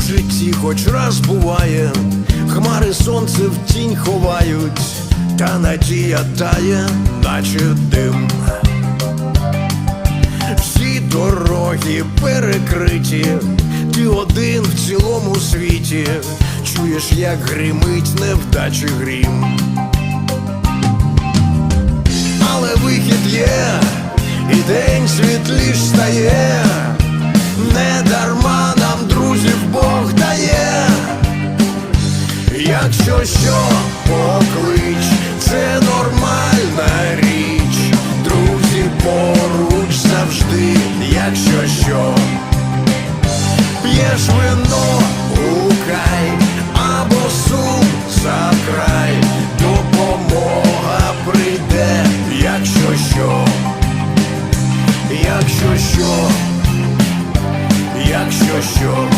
У житті хоч раз буває, хмари сонце в тінь ховають, та надія тає, наче дим. Всі дороги перекриті, ти один в цілому світі, чуєш, як гримить невдачі грім. Якщо що поклич, це нормальна річ, друзі поруч завжди, якщо що, п'єш вино гукай або сум за край, допомога прийде, якщо що, якщо що, якщо що.